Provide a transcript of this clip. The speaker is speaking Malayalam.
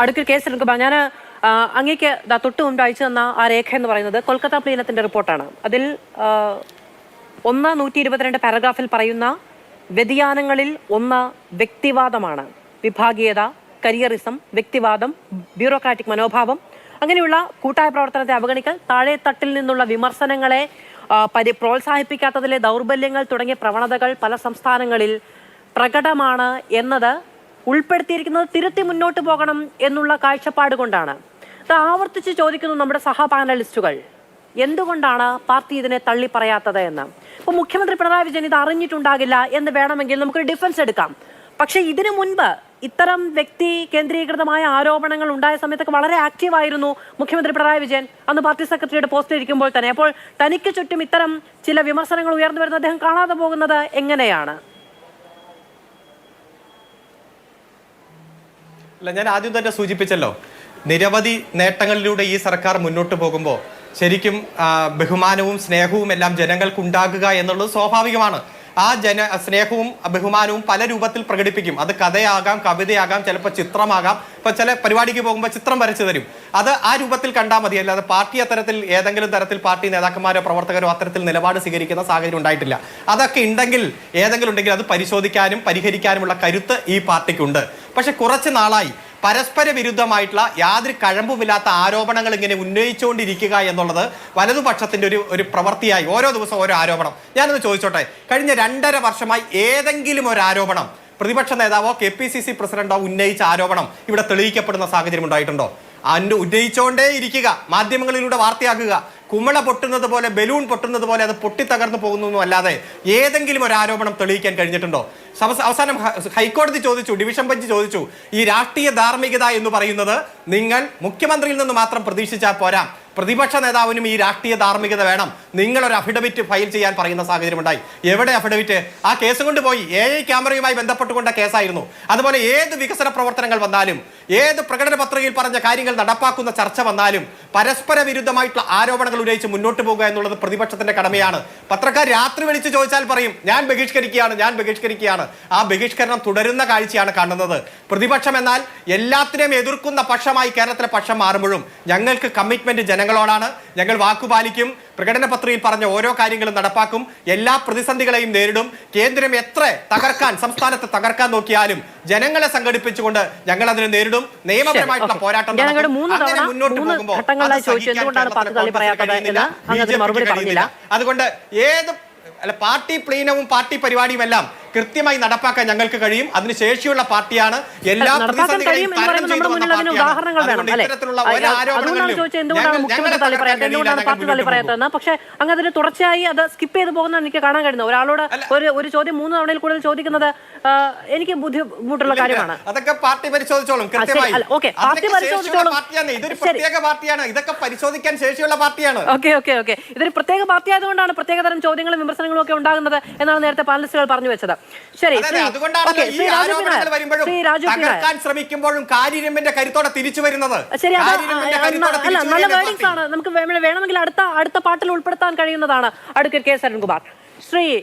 അടുക്കൽ കേസ് എടുക്കുമ്പോൾ ഞാൻ അങ്ങേക്ക് തൊട്ട് മുമ്പ് അയച്ചു തന്ന ആ രേഖ എന്ന് പറയുന്നത് കൊൽക്കത്ത പ്ലീനത്തിന്റെ റിപ്പോർട്ടാണ്. അതിൽ ഒന്ന് നൂറ്റി ഇരുപത്തിരണ്ട് പാരഗ്രാഫിൽ പറയുന്ന വ്യതിയാനങ്ങളിൽ ഒന്ന് വ്യക്തിവാദമാണ്. വിഭാഗീയത കരിയറിസം വ്യക്തിവാദം ബ്യൂറോക്രാറ്റിക് മനോഭാവം അങ്ങനെയുള്ള കൂട്ടായ പ്രവർത്തനത്തെ അവഗണിക്കൽ താഴെത്തട്ടിൽ നിന്നുള്ള വിമർശനങ്ങളെ പരി പ്രോത്സാഹിപ്പിക്കാത്തതിലെ ദൗർബല്യങ്ങൾ തുടങ്ങിയ പ്രവണതകൾ പല സംസ്ഥാനങ്ങളിൽ പ്രകടമാണ് എന്നത് ഉൾപ്പെടുത്തിയിരിക്കുന്നത് തിരുത്തി മുന്നോട്ട് പോകണം എന്നുള്ള കാഴ്ചപ്പാട് കൊണ്ടാണ്. അത് ആവർത്തിച്ച് ചോദിക്കുന്നു നമ്മുടെ സഹ പാനലിസ്റ്റുകൾ എന്തുകൊണ്ടാണ് പാർട്ടി ഇതിനെ തള്ളി പറയാത്തത് എന്ന്? ഇപ്പൊ മുഖ്യമന്ത്രി പിണറായി വിജയൻ ഇത് അറിഞ്ഞിട്ടുണ്ടാകില്ല എന്ന് വേണമെങ്കിൽ നമുക്കൊരു ഡിഫൻസ് എടുക്കാം. പക്ഷെ ഇതിനു മുൻപ് ഇത്തരം വ്യക്തി കേന്ദ്രീകൃതമായ ആരോപണങ്ങൾ ഉണ്ടായ സമയത്തൊക്കെ വളരെ ആക്റ്റീവ് ആയിരുന്നു മുഖ്യമന്ത്രി പിണറായി വിജയൻ. അന്ന് പാർട്ടി സെക്രട്ടറിയുടെ പോസ്റ്റിൽ ഇരിക്കുമ്പോൾ തന്നെ. അപ്പോൾ തനിക്ക് ചുറ്റും ഇത്തരം ചില വിമർശനങ്ങൾ ഉയർന്നു വരുന്നത് അദ്ദേഹം കാണാതെ പോകുന്നത് എങ്ങനെയാണ്? അല്ല ഞാൻ ആദ്യം തന്നെ സൂചിപ്പിച്ചല്ലോ. നിരവധി നേട്ടങ്ങളിലൂടെ ഈ സർക്കാർ മുന്നോട്ട് പോകുമ്പോൾ ശരിക്കും ബഹുമാനവും സ്നേഹവും എല്ലാം ജനങ്ങൾക്ക് ഉണ്ടാകുക എന്നുള്ളത് സ്വാഭാവികമാണ്. ആ ജന സ്നേഹവും ബഹുമാനവും പല രൂപത്തിൽ പ്രകടിപ്പിക്കും. അത് കഥയാകാം കവിതയാകാം ചിലപ്പോൾ ചിത്രമാകാം. ഇപ്പൊ ചില പരിപാടിക്ക് പോകുമ്പോൾ ചിത്രം വരച്ചു തരും. അത് ആ രൂപത്തിൽ കണ്ടാൽ മതി. അല്ലാതെ പാർട്ടി അത്തരത്തിൽ ഏതെങ്കിലും തരത്തിൽ പാർട്ടി നേതാക്കന്മാരോ പ്രവർത്തകരോ അത്തരത്തിൽ നിലപാട് സ്വീകരിക്കുന്ന സാഹചര്യം ഉണ്ടായിട്ടില്ല. അതൊക്കെ ഉണ്ടെങ്കിൽ ഏതെങ്കിലും ഉണ്ടെങ്കിൽ അത് പരിശോധിക്കാനും പരിഹരിക്കാനുമുള്ള കരുത്ത് ഈ പാർട്ടിക്കുണ്ട്. പക്ഷെ കുറച്ച് നാളായി പരസ്പര വിരുദ്ധമായിട്ടുള്ള യാതൊരു കഴമ്പുമില്ലാത്ത ആരോപണങ്ങൾ ഇങ്ങനെ ഉന്നയിച്ചുകൊണ്ടിരിക്കുക എന്നുള്ളത് വലതുപക്ഷത്തിന്റെ ഒരു ഒരു പ്രവൃത്തിയായി ഓരോ ദിവസം ഓരോ ആരോപണം. ഞാനൊന്ന് ചോദിച്ചോട്ടെ കഴിഞ്ഞ രണ്ടര വർഷമായി ഏതെങ്കിലും ഒരു ആരോപണം പ്രതിപക്ഷ നേതാവോ കെ പി സി സി പ്രസിഡന്റോ ഉന്നയിച്ച ആരോപണം ഇവിടെ തെളിയിക്കപ്പെടുന്ന സാഹചര്യം ഉണ്ടായിട്ടുണ്ടോ? അന്ന് ഉന്നയിച്ചുകൊണ്ടേ ഇരിക്കുക മാധ്യമങ്ങളിലൂടെ വാർത്തയാക്കുക കുമിള പൊട്ടുന്നത് പോലെ ബലൂൺ പൊട്ടുന്നത് പോലെ അത് പൊട്ടിത്തകർന്നു പോകുന്നു അല്ലാതെ ഏതെങ്കിലും ഒരു ആരോപണം തെളിയിക്കാൻ കഴിഞ്ഞിട്ടുണ്ടോ? അവസാനം ഹൈക്കോടതി ചോദിച്ചു ഡിവിഷൻ ബെഞ്ച് ചോദിച്ചു ഈ രാഷ്ട്രീയ ധാർമ്മികത എന്ന് പറയുന്നത് നിങ്ങൾ മുഖ്യമന്ത്രിയിൽ നിന്ന് മാത്രം പ്രതീക്ഷിച്ചാൽ പോരാ. പ്രതിപക്ഷ നേതാവിനും ഈ രാഷ്ട്രീയ ധാർമ്മികത വേണം. നിങ്ങൾ ഒരു അഫിഡവിറ്റ് ഫയൽ ചെയ്യാൻ പറയുന്ന സാഹചര്യം ഉണ്ടായി എവിടെ അഫിഡവിറ്റ് ആ കേസ് കൊണ്ട് പോയി. എ ഐ ക്യാമറയുമായി ബന്ധപ്പെട്ടുകൊണ്ട കേസായിരുന്നു. അതുപോലെ ഏത് വികസന പ്രവർത്തനങ്ങൾ വന്നാലും ഏത് പ്രകടന പത്രികയിൽ പറഞ്ഞ കാര്യങ്ങൾ നടപ്പാക്കുന്ന ചർച്ച വന്നാലും പരസ്പര വിരുദ്ധമായിട്ടുള്ള ആരോപണങ്ങൾ ഉന്നയിച്ച് മുന്നോട്ട് പോകുക എന്നുള്ളത് പ്രതിപക്ഷത്തിന്റെ കടമയാണ്. പത്രക്കാർ രാത്രി വിളിച്ച് ചോദിച്ചാൽ പറയും ഞാൻ ബഹിഷ്കരിക്കുകയാണ് ഞാൻ ബഹിഷ്കരിക്കുകയാണ്. ആ ബഹിഷ്കരണം തുടരുന്ന കാഴ്ചയാണ് കാണുന്നത്. പ്രതിപക്ഷം എന്നാൽ എല്ലാത്തിനെയും എതിർക്കുന്ന പക്ഷമായി കേരളത്തിലെ പക്ഷം മാറുമ്പോഴും ഞങ്ങൾക്ക് കമ്മിറ്റ്മെന്റ് ജനങ്ങളോടാണ്. ഞങ്ങൾ വാക്കുപാലിക്കും പ്രകടന പത്രികയിൽ പറഞ്ഞ ഓരോ കാര്യങ്ങളും നടപ്പാക്കും. എല്ലാ പ്രതിസന്ധികളെയും നേരിടും. കേന്ദ്രം എത്ര തകർക്കാൻ സംസ്ഥാനത്ത് തകർക്കാൻ നോക്കിയാലും ജനങ്ങളെ സംഘടിപ്പിച്ചുകൊണ്ട് ഞങ്ങൾ അതിനെ നേരിടും. നിയമപരമായിട്ടുള്ള. പോരാട്ടം അങ്ങനെ മുന്നോട്ട് മൂന്ന് പോകുമ്പോൾ. അതുകൊണ്ട് ഏത് അല്ല പാർട്ടി പ്ലീനവും പാർട്ടി പരിപാടിയും എല്ലാം കൃത്യമായി നടപ്പാക്കാൻ ഞങ്ങൾക്ക് കഴിയും. അതിന് ശേഷിയുള്ള പാർട്ടിയാണ് എല്ലാ പ്രതിസന്ധികളെയും തരണം പാർട്ടിയാണ്. അതുകൊണ്ട് ഇത്തരത്തിലുള്ള ഒരു ആരോപണങ്ങളിലും പക്ഷേ അങ്ങ് അതിന് തുടർച്ചയായി അത് സ്കിപ്പ് ചെയ്ത് പോകുന്ന എനിക്ക് കാണാൻ കഴിയുന്നു. ഒരാളോട് ഒരു ഒരു ചോദ്യം മൂന്ന് തവണയിൽ കൂടുതൽ ചോദിക്കുന്നത് എനിക്ക് ബുദ്ധിമുട്ടുള്ള കാര്യമാണ്. അതൊക്കെ പാർട്ടി പരിശോധിച്ചോളും കൃത്യമായി. ഓക്കേ, പാർട്ടി അതിനൊക്കെ പരിശോധിച്ചോളും. ഇതൊരു. പ്രത്യേക പാർട്ടിയാണ്. ഇതൊക്കെ പരിശോധിക്കാൻ ശേഷിയുള്ള പാർട്ടിയാണ്. Okay okay okay. ഇതൊരു പ്രത്യേക പാർട്ടി ആയതുകൊണ്ടാണ് പ്രത്യേകതരം ചോദ്യങ്ങളും വിമർശനങ്ങളും ഒക്കെ ഉണ്ടാകുന്നത് എന്നാണ് നേരത്തെ പാനലിസ്റ്റുകൾ പറഞ്ഞു വെച്ചത്. ശരി രാജു ശ്രമിക്കുമ്പോഴും കരുത്തോടെ തിരിച്ചു വരുന്നത്. ശരി അല്ല നല്ല വേർഡിങ്സ് ആണ്. നമുക്ക് വേണമെങ്കിൽ അടുത്ത അടുത്ത പാട്ടിൽ ഉൾപ്പെടുത്താൻ കഴിയുന്നതാണ് അടുക്കൽ കെ. ശരൺകുമാർ. ശ്രീ